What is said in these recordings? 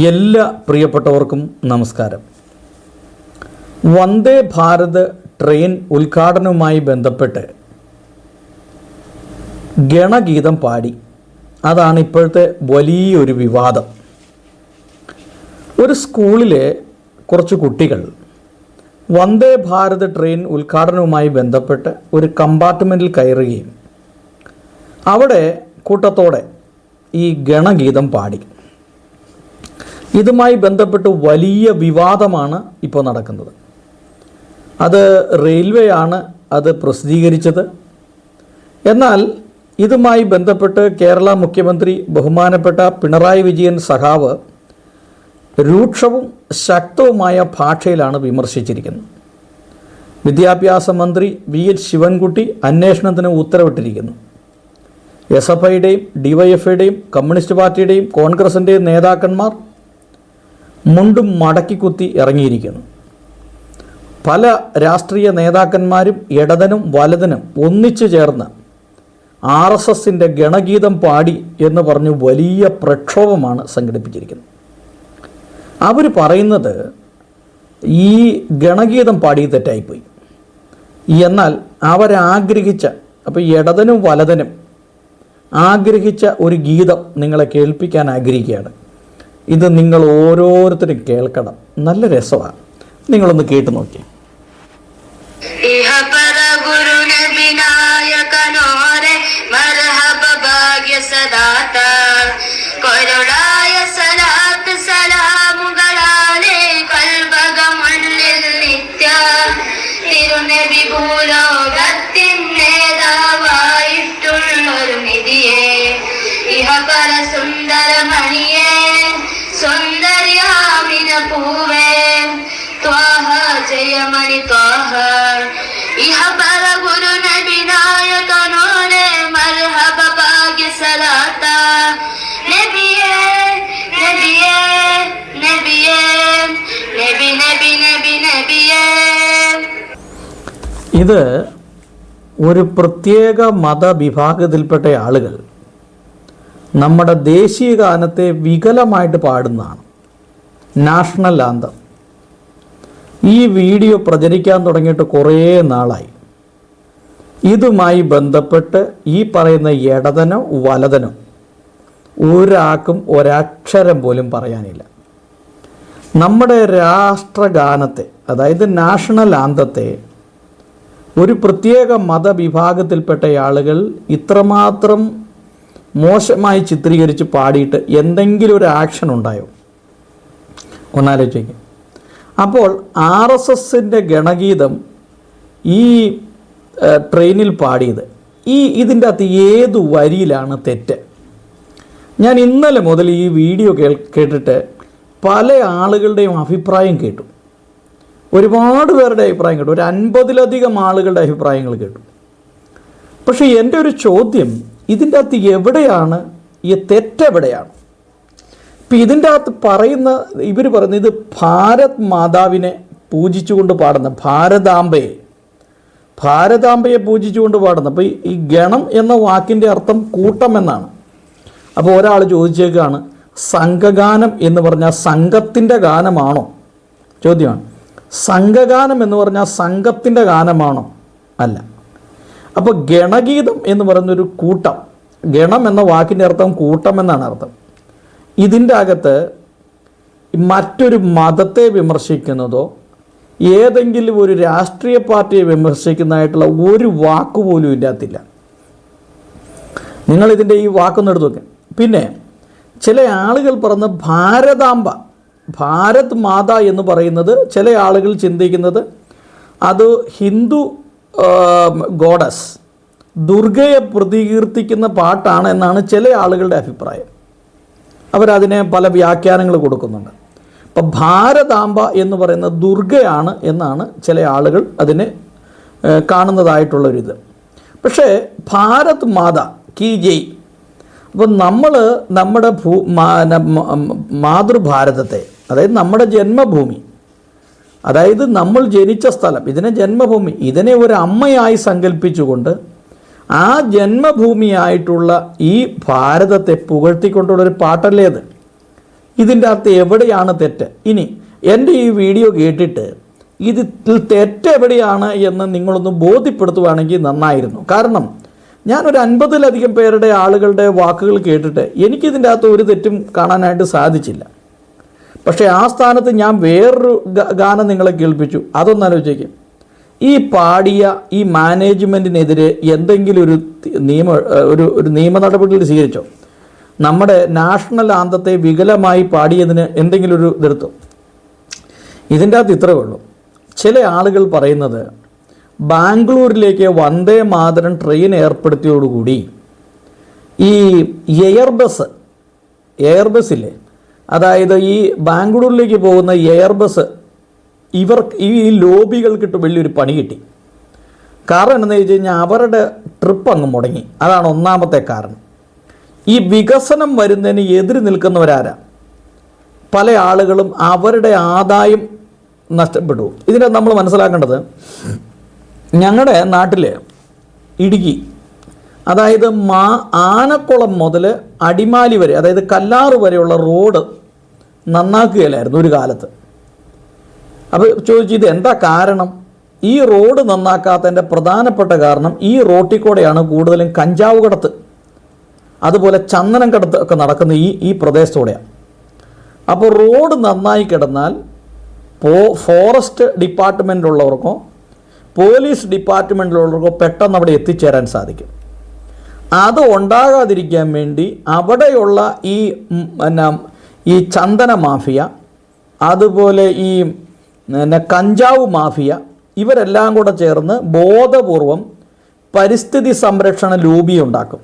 എല്ലാ പ്രിയപ്പെട്ടവർക്കും നമസ്കാരം. വന്ദേ ഭാരത് ട്രെയിൻ ഉദ്ഘാടനവുമായി ബന്ധപ്പെട്ട് ഗണഗീതം പാടി. അതാണ് ഇപ്പോഴത്തെ വലിയൊരു വിവാദം. ഒരു സ്കൂളിലെ കുറച്ച് കുട്ടികൾ വന്ദേ ഭാരത് ട്രെയിൻ ഉദ്ഘാടനവുമായി ബന്ധപ്പെട്ട് ഒരു കമ്പാർട്ട്മെന്റിൽ കയറുകയും അവിടെ കൂട്ടത്തോടെ ഈ ഗണഗീതം പാടി. ഇതുമായി ബന്ധപ്പെട്ട് വലിയ വിവാദമാണ് ഇപ്പോൾ നടക്കുന്നത്. അത് റെയിൽവേ ആണ് അത് പ്രസിദ്ധീകരിച്ചത്. എന്നാൽ ഇതുമായി ബന്ധപ്പെട്ട് കേരള മുഖ്യമന്ത്രി ബഹുമാനപ്പെട്ട പിണറായി വിജയൻ സഖാവ് രൂക്ഷവും ശക്തവുമായ ഭാഷയിലാണ് വിമർശിച്ചിരിക്കുന്നത്. വിദ്യാഭ്യാസ മന്ത്രി വി എച്ച് ശിവൻകുട്ടി അന്വേഷണത്തിന് ഉത്തരവിട്ടിരിക്കുന്നു. എസ് എഫ് ഐയുടെയും ഡിവൈഎഫ്ഐയുടെയും കമ്മ്യൂണിസ്റ്റ് പാർട്ടിയുടെയും കോൺഗ്രസിന്റെയും നേതാക്കന്മാർ മുണ്ടും മടക്കിക്കുത്തി ഇറങ്ങിയിരിക്കുന്നു. പല രാഷ്ട്രീയ നേതാക്കന്മാരും ഇടതനും വലതനും ഒന്നിച്ചു ചേർന്ന് ആർ എസ് എസിന്റെ ഗണഗീതം പാടി എന്ന് പറഞ്ഞ് വലിയ പ്രക്ഷോഭമാണ് സംഘടിപ്പിച്ചിരിക്കുന്നത്. അവർ പറയുന്നത് ഈ ഗണഗീതം പാടി തെറ്റായിപ്പോയി. എന്നാൽ അവരാഗ്രഹിച്ച അപ്പോൾ ഇടതനും വലതനും ആഗ്രഹിച്ച ഒരു ഗീതം നിങ്ങളെ കേൾപ്പിക്കാൻ ആഗ്രഹിക്കുകയാണ്. ഇത് നിങ്ങൾ ഓരോരുത്തരും കേൾക്കണം. നല്ല രസമാണ്. നിങ്ങളൊന്ന് കേട്ട് നോക്കിയേ സദാത ജയമണി ത്വാഹ ഇഹ പര ഗുരു നബി നായകനോനെ മർഹബ ഭാഗ്യ സലാത്ത. നബിയേ നബിയേ നബിയേ നബി നബി നബി നബിയേ. ഇത് ഒരു പ്രത്യേക മതവിഭാഗത്തിൽപ്പെട്ട ആളുകൾ നമ്മുടെ ദേശീയ ഗാനത്തെ വികലമായിട്ട് പാടുന്നതാണ് നാഷണൽ ആന്തം. ഈ വീഡിയോ പ്രചരിക്കാൻ തുടങ്ങിയിട്ട് കുറേ നാളായി. ഇതുമായി ബന്ധപ്പെട്ട് ഈ പറയുന്ന ഇടതനോ വലതനോ ഒരാൾക്കും ഒരക്ഷരം പോലും പറയാനില്ല. നമ്മുടെ രാഷ്ട്രഗാനത്തെ അതായത് നാഷണൽ ആന്തത്തെ ഒരു പ്രത്യേക മതവിഭാഗത്തിൽപ്പെട്ട ആളുകൾ ഇത്രമാത്രം മോശമായി ചിത്രീകരിച്ച് പാടിയിട്ട് എന്തെങ്കിലും ഒരു ആക്ഷൻ ഉണ്ടായോ? ഒന്നാലോചിക്കും. അപ്പോൾ ആർ എസ് എസിന്റെ ഗണഗീതം ഈ ട്രെയിനിൽ പാടിയത്. ഈ ഇതിന്റെ അകത്ത് ഏത് വരിയിലാണ് തെറ്റ്? ഞാൻ ഇന്നലെ മുതൽ ഈ വീഡിയോ കേൾ കേട്ടിട്ട് പല ആളുകളുടെയും അഭിപ്രായം കേട്ടു. ഒരുപാട് പേരുടെ അഭിപ്രായം കേട്ടു. ഒരു അൻപതിലധികം ആളുകളുടെ അഭിപ്രായങ്ങൾ കേട്ടു. പക്ഷേ എന്റെ ഒരു ചോദ്യം ഇതിന്റെ അകത്ത് എവിടെയാണ്? ഈ തെറ്റെവിടെയാണ്? ഇപ്പം ഇതിന്റെ അകത്ത് പറയുന്ന ഇവർ പറയുന്നത് ഇത് ഭാരത് മാതാവിനെ പൂജിച്ചുകൊണ്ട് പാടുന്ന ഭാരതാംബയെ ഭാരതാംബയെ പൂജിച്ചുകൊണ്ട് പാടുന്ന. അപ്പോൾ ഈ- ഗണം എന്ന വാക്കിന്റെ അർത്ഥം കൂട്ടം എന്നാണ്. അപ്പോൾ ഒരാൾ ചോദിച്ചേക്കാണ് സംഘഗാനം എന്ന് പറഞ്ഞാൽ സംഘത്തിന്റെ ഗാനമാണോ? ചോദ്യമാണ്. സംഘഗാനം എന്ന് പറഞ്ഞാൽ സംഘത്തിന്റെ ഗാനമാണോ? അല്ല. അപ്പോൾ ഗണഗീതം എന്ന് പറയുന്നൊരു കൂട്ടം ഗണം എന്ന വാക്കിന്റെ അർത്ഥം കൂട്ടം എന്നാണ് അർത്ഥം. ഇതിന്റെ അകത്ത് മറ്റൊരു മതത്തെ വിമർശിക്കുന്നതോ ഏതെങ്കിലും ഒരു രാഷ്ട്രീയ പാർട്ടിയെ വിമർശിക്കുന്നതായിട്ടുള്ള ഒരു വാക്കുപോലും ഇല്ലാത്തില്ല. നിങ്ങളിതിന്റെ ഈ വാക്കൊന്ന് എടുത്തു നോക്കാം. പിന്നെ ചില ആളുകൾ പറഞ്ഞ ഭാരതാംബ ഭാരത് മാത എന്ന് പറയുന്നത് ചില ആളുകൾ ചിന്തിക്കുന്നത് അത് ഹിന്ദു ഗോഡസ് ദുർഗയെ പ്രതികീർത്തിക്കുന്ന പാട്ടാണ് എന്നാണ് ചില ആളുകളുടെ അഭിപ്രായം. അവരതിനെ പല വ്യാഖ്യാനങ്ങൾ കൊടുക്കുന്നുണ്ട്. അപ്പം ഭാരതാംബ എന്ന് പറയുന്ന ദുർഗയാണ് എന്നാണ് ചില ആളുകൾ അതിനെ കാണുന്നതായിട്ടുള്ളൊരിത്. പക്ഷേ ഭാരത് മാത കി ജയ് അപ്പം നമ്മൾ നമ്മുടെ ഭൂ മാതൃഭാരതത്തെ അതായത് നമ്മുടെ ജന്മഭൂമി അതായത് നമ്മൾ ജനിച്ച സ്ഥലം ഇതിനെ ജന്മഭൂമി ഇതിനെ ഒരു അമ്മയായി സങ്കല്പിച്ചുകൊണ്ട് ആ ജന്മഭൂമിയായിട്ടുള്ള ഈ ഭാരതത്തെ പുകഴ്ത്തിക്കൊണ്ടുള്ളൊരു പാട്ടല്ലേ അത്? ഇതിന്റെ അകത്ത് എവിടെയാണ് തെറ്റ്? ഇനി എന്റെ ഈ വീഡിയോ കേട്ടിട്ട് ഇതിൽ തെറ്റ് എവിടെയാണ് എന്ന് നിങ്ങളൊന്ന് ബോധ്യപ്പെടുത്തുവാണെങ്കിൽ നന്നായിരുന്നു. കാരണം ഞാനൊരു അൻപതിലധികം പേരുടെ ആളുകളുടെ വാക്കുകൾ കേട്ടിട്ട് എനിക്കിതിന്റെ അകത്ത് ഒരു തെറ്റും കാണാനായിട്ട് സാധിച്ചില്ല. പക്ഷേ ആ സ്ഥാനത്ത് ഞാൻ വേറൊരു ഗാനം നിങ്ങളെ കേൾപ്പിച്ചു. അതൊന്ന് ആലോചിക്കുക ഈ പാടിയ ഈ മാനേജ്മെന്റിനെതിരെ എന്തെങ്കിലും ഒരു നിയമ ഒരു ഒരു നിയമ നടപടികൾ സ്വീകരിച്ചോ? നമ്മുടെ നാഷണൽ ആന്തത്തെ വികലമായി പാടിയതിന് എന്തെങ്കിലും ഒരു ഇതെടുത്തോ ഇതിന്റെ അകത്ത് ഇത്രേ ഉള്ളൂ. ചില ആളുകൾ പറയുന്നത് ബാംഗ്ലൂരിലേക്ക് വന്ദേ മാതരം ട്രെയിൻ ഏർപ്പെടുത്തിയോടുകൂടി ഈ എയർ ബസ് എയർ അതായത് ഈ ബാംഗ്ലൂരിലേക്ക് പോകുന്ന എയർ ബസ് ഇവർ ഈ ലോബികൾക്കിട്ട് വലിയൊരു പണി കിട്ടി. കാരണം എന്താണെന്ന് വെച്ച് കഴിഞ്ഞാൽ അവരുടെ ട്രിപ്പ് അങ്ങ് മുടങ്ങി. അതാണ് ഒന്നാമത്തെ കാരണം. ഈ വികസനം വരുന്നതിന് എതിര് നിൽക്കുന്നവരാരാ? പല ആളുകളും അവരുടെ ആദായം നഷ്ടപ്പെട്ടു. ഇതിനെ നമ്മൾ മനസ്സിലാക്കേണ്ടത് ഞങ്ങളുടെ നാട്ടിൽ ഇടുക്കി അതായത് മാ ആനക്കുളം മുതൽ അടിമാലി വരെ അതായത് കല്ലാറ് വരെയുള്ള റോഡ് നന്നാക്കുകയില്ലായിരുന്നു ഒരു കാലത്ത്. അപ്പോൾ ചോദിച്ചു ഇത് എന്താ കാരണം? ഈ റോഡ് നന്നാക്കാത്തതിന്റെ പ്രധാനപ്പെട്ട കാരണം ഈ റോട്ടിൽ കൂടെയാണ് കൂടുതലും കഞ്ചാവ് കടത്ത് അതുപോലെ ചന്ദനം കടത്ത് ഒക്കെ നടക്കുന്ന ഈ ഈ പ്രദേശത്തോടെയാണ്. അപ്പോൾ റോഡ് നന്നായി കിടന്നാൽ പോ ഫോറസ്റ്റ് ഡിപ്പാർട്ട്മെന്റിലുള്ളവർക്കോ പോലീസ് ഡിപ്പാർട്ട്മെന്റിലുള്ളവർക്കോ പെട്ടെന്ന് അവിടെ എത്തിച്ചേരാൻ സാധിക്കും. അത് ഉണ്ടാകാതിരിക്കാൻ വേണ്ടി അവിടെയുള്ള ഈ എന്നാ ഈ ചന്ദന മാഫിയ അതുപോലെ ഈ പിന്നെ കഞ്ചാവ് മാഫിയ ഇവരെല്ലാം കൂടെ ചേർന്ന് ബോധപൂർവം പരിസ്ഥിതി സംരക്ഷണ ലോബി ഉണ്ടാക്കും.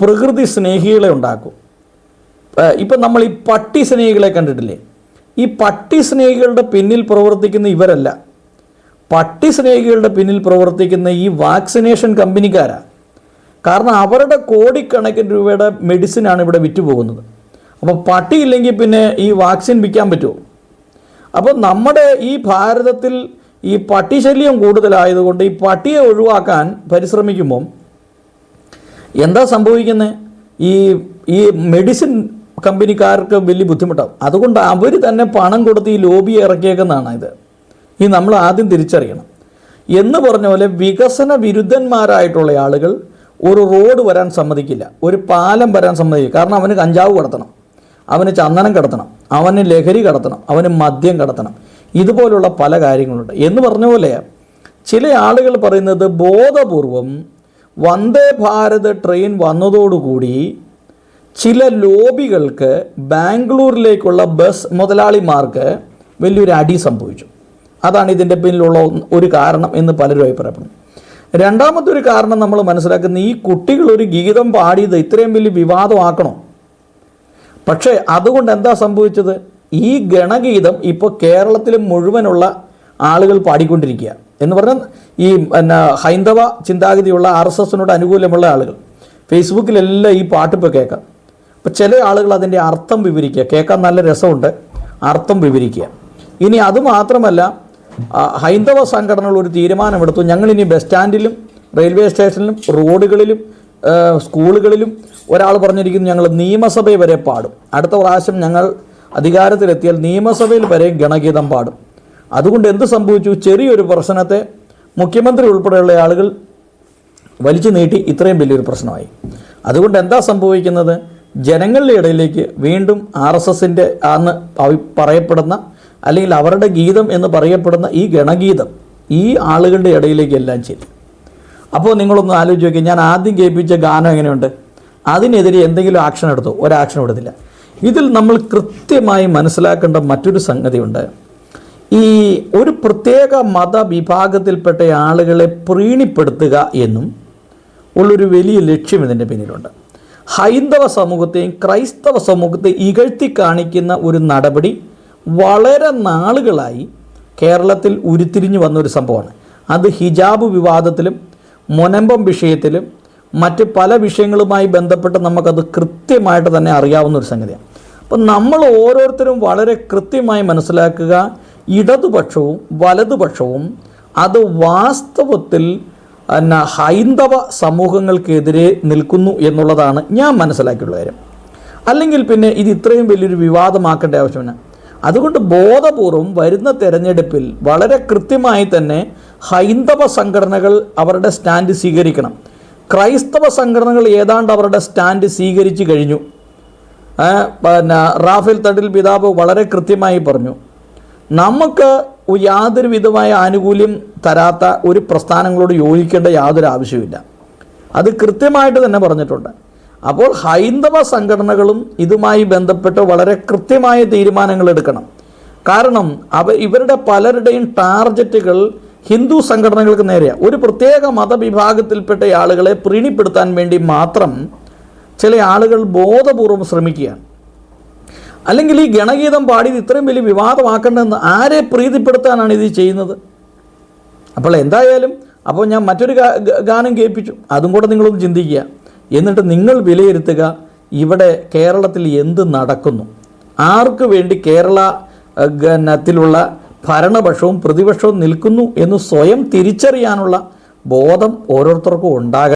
പ്രകൃതി സ്നേഹികളെ ഉണ്ടാക്കും. ഇപ്പം നമ്മൾ ഈ പട്ടി സ്നേഹികളെ കണ്ടിട്ടില്ലേ? ഈ പട്ടി സ്നേഹികളുടെ പിന്നിൽ പ്രവർത്തിക്കുന്ന ഇവരല്ല. പട്ടി സ്നേഹികളുടെ പിന്നിൽ പ്രവർത്തിക്കുന്ന ഈ വാക്സിനേഷൻ കമ്പനിക്കാരാണ് കാരണം അവരുടെ കോടിക്കണക്കിന് രൂപയുടെ മെഡിസിനാണ് ഇവിടെ വിറ്റുപോകുന്നത്. അപ്പോൾ പട്ടി ഇല്ലെങ്കിൽ പിന്നെ ഈ വാക്സിൻ വിൽക്കാൻ പറ്റുമോ? അപ്പോൾ നമ്മുടെ ഈ ഭാരതത്തിൽ ഈ പട്ടി ശല്യം കൂടുതലായതുകൊണ്ട് ഈ പട്ടിയെ ഒഴിവാക്കാൻ പരിശ്രമിക്കുമ്പം എന്താ സംഭവിക്കുന്നത് ഈ ഈ മെഡിസിൻ കമ്പനിക്കാർക്ക് വലിയ ബുദ്ധിമുട്ടാവും. അതുകൊണ്ട് അവർ തന്നെ പണം കൊടുത്ത് ഈ ലോബി ഇറക്കിയേക്കുന്നതാണ് ഇത്. ഈ നമ്മൾ ആദ്യം തിരിച്ചറിയണം. എന്ന് പറഞ്ഞ പോലെ വികസന വിരുദ്ധന്മാരായിട്ടുള്ള ആളുകൾ ഒരു റോഡ് വരാൻ സമ്മതിക്കില്ല. ഒരു പാലം വരാൻ സമ്മതിക്കില്ല. കാരണം അവന് കഞ്ചാവ് കടത്തണം. അവന് ചന്ദനം കടത്തണം അവന് ലഹരി കടത്തണം അവന് മദ്യം കടത്തണം. ഇതുപോലുള്ള പല കാര്യങ്ങളുണ്ട്. എന്ന് പറഞ്ഞ പോലെ ചില ആളുകൾ പറയുന്നത് ബോധപൂർവം വന്ദേ ഭാരത് ട്രെയിൻ വന്നതോടുകൂടി ചില ലോബികൾക്ക് ബാംഗ്ലൂരിലേക്കുള്ള ബസ് മുതലാളിമാർക്ക് വലിയൊരു അടി സംഭവിച്ചു. അതാണ് ഇതിന്റെ പിന്നിലുള്ള ഒരു കാരണം എന്ന് പലരും അഭിപ്രായപ്പെടുന്നു. രണ്ടാമത്തെ ഒരു കാരണം നമ്മൾ മനസ്സിലാക്കുന്ന ഈ കുട്ടികൾ ഒരു ഗീതം പാടിയത് ഇത്രയും വലിയ വിവാദമാക്കണോ? പക്ഷേ അതുകൊണ്ട് എന്താ സംഭവിച്ചത്? ഈ ഗണഗീതം ഇപ്പോൾ കേരളത്തിൽ മുഴുവനുള്ള ആളുകൾ പാടിക്കൊണ്ടിരിക്കുക. എന്ന് പറഞ്ഞാൽ ഈ പിന്നെ ഹൈന്ദവ ചിന്താഗതിയുള്ള ആർ എസ് എസിനോട് അനുകൂലമുള്ള ആളുകൾ. ഫേസ്ബുക്കിലെല്ലാം ഈ പാട്ട് ഇപ്പോൾ കേൾക്കാം. അപ്പോൾ ചില ആളുകൾ അതിന്റെ അർത്ഥം വിവരിക്കുക. കേൾക്കാൻ നല്ല രസമുണ്ട്. അർത്ഥം വിവരിക്കുക. ഇനി അതുമാത്രമല്ല ഹൈന്ദവ സംഘടനകൾ ഒരു തീരുമാനമെടുത്തു. ഞങ്ങളിനി ബസ് സ്റ്റാൻഡിലും റെയിൽവേ സ്റ്റേഷനിലും റോഡുകളിലും സ്കൂളുകളിലും ഒരാൾ പറഞ്ഞിരിക്കുന്നു ഞങ്ങൾ നിയമസഭയിൽ വരെ പാടും. അടുത്ത പ്രാവശ്യം ഞങ്ങൾ അധികാരത്തിലെത്തിയാൽ നിയമസഭയിൽ വരെ ഗണഗീതം പാടും. അതുകൊണ്ട് എന്ത് സംഭവിച്ചു? ചെറിയൊരു പ്രശ്നത്തെ മുഖ്യമന്ത്രി ഉൾപ്പെടെയുള്ള ആളുകൾ വലിച്ചു നീട്ടി ഇത്രയും വലിയൊരു പ്രശ്നമായി. അതുകൊണ്ട് എന്താ സംഭവിക്കുന്നത്? ജനങ്ങളുടെ ഇടയിലേക്ക് വീണ്ടും ആർ എസ് എസിന്റെ ആന്ന് പറയപ്പെടുന്ന അല്ലെങ്കിൽ അവരുടെ ഗീതം എന്ന് പറയപ്പെടുന്ന ഈ ഗണഗീതം ഈ ആളുകളുടെ ഇടയിലേക്ക് എല്ലാം ചെല്ലും. അപ്പോൾ നിങ്ങളൊന്ന് ആലോചിച്ച് നോക്കി. ഞാൻ ആദ്യം കേൾപ്പിച്ച ഗാനം എങ്ങനെയുണ്ട്? അതിനെതിരെ എന്തെങ്കിലും ആക്ഷൻ എടുത്തോ? ഒരാക്ഷൻ എടുത്തില്ല. ഇതിൽ നമ്മൾ കൃത്യമായി മനസ്സിലാക്കേണ്ട മറ്റൊരു സംഗതിയുണ്ട്. ഈ ഒരു പ്രത്യേക മതവിഭാഗത്തിൽപ്പെട്ട ആളുകളെ പ്രീണിപ്പെടുത്തുക എന്നും ഉള്ളൊരു വലിയ ലക്ഷ്യം ഇതിന്റെ പിന്നിലുണ്ട്. ഹൈന്ദവ സമൂഹത്തെയും ക്രൈസ്തവ സമൂഹത്തെ ഇകഴ്ത്തി കാണിക്കുന്ന ഒരു നടപടി വളരെ നാളുകളായി കേരളത്തിൽ ഉരുത്തിരിഞ്ഞു വന്ന ഒരു സംഭവമാണ്. അത് ഹിജാബ് വിവാദത്തിലും മുനമ്പം വിഷയത്തിലും മറ്റ് പല വിഷയങ്ങളുമായി ബന്ധപ്പെട്ട് നമുക്കത് കൃത്യമായിട്ട് തന്നെ അറിയാവുന്ന ഒരു സംഗതിയാണ്. അപ്പം നമ്മൾ ഓരോരുത്തരും വളരെ കൃത്യമായി മനസ്സിലാക്കുക ഇടതുപക്ഷവും വലതുപക്ഷവും അത് വാസ്തവത്തിൽ എന്നാ ഹൈന്ദവ സമൂഹങ്ങൾക്കെതിരെ നിൽക്കുന്നു എന്നുള്ളതാണ് ഞാൻ മനസ്സിലാക്കിയുള്ള കാര്യം. അല്ലെങ്കിൽ പിന്നെ ഇത് ഇത്രയും വലിയൊരു വിവാദമാക്കേണ്ട ആവശ്യമില്ല. അതുകൊണ്ട് ബോധപൂർവം വരുന്ന തെരഞ്ഞെടുപ്പിൽ വളരെ കൃത്യമായി തന്നെ ഹൈന്ദവ സംഘടനകൾ അവരുടെ സ്റ്റാൻഡ് സ്വീകരിക്കണം. ക്രൈസ്തവ സംഘടനകൾ ഏതാണ്ട് അവരുടെ സ്റ്റാൻഡ് സ്വീകരിച്ചു കഴിഞ്ഞു. പിന്നെ റാഫേൽ തട്ടിൽ പിതാവ് വളരെ കൃത്യമായി പറഞ്ഞു നമുക്ക് യാതൊരു വിധമായ ആനുകൂല്യം തരാത്ത ഒരു പ്രസ്ഥാനങ്ങളോട് യോജിക്കേണ്ട യാതൊരു ആവശ്യവുമില്ല. അത് കൃത്യമായിട്ട് തന്നെ പറഞ്ഞിട്ടുണ്ട്. അപ്പോൾ ഹൈന്ദവ സംഘടനകളും ഇതുമായി ബന്ധപ്പെട്ട് വളരെ കൃത്യമായ തീരുമാനങ്ങൾ എടുക്കണം. കാരണം അവ ഇവരുടെ പലരുടെയും ടാർഗറ്റുകൾ ഹിന്ദു സംഘടനകൾക്ക് നേരെയാണ് ഒരു പ്രത്യേക മതവിഭാഗത്തിൽപ്പെട്ട ആളുകളെ പ്രീണിപ്പെടുത്താൻ വേണ്ടി മാത്രം ചില ആളുകൾ ബോധപൂർവം ശ്രമിക്കുകയാണ്. അല്ലെങ്കിൽ ഈ ഗണഗീതം പാടിയത് ഇത്രയും വലിയ വിവാദമാക്കേണ്ടതെന്ന് ആരെ പ്രീതിപ്പെടുത്താനാണ് ഇത് ചെയ്യുന്നത്? അപ്പോൾ എന്തായാലും അപ്പോൾ ഞാൻ മറ്റൊരു ഗാനം കേൾപ്പിച്ചു. അതും കൂടെ നിങ്ങളൊന്ന് ചിന്തിക്കുക. എന്നിട്ട് നിങ്ങൾ വിലയിരുത്തുക ഇവിടെ കേരളത്തിൽ എന്ത് നടക്കുന്നു. ആർക്ക് വേണ്ടി കേരള അഹ്, ഗണത്തിലുള്ള ഭരണപക്ഷവും പ്രതിപക്ഷവും നിൽക്കുന്നു എന്ന് സ്വയം തിരിച്ചറിയാനുള്ള ബോധം ഓരോരുത്തർക്കും ഉണ്ടാകണം.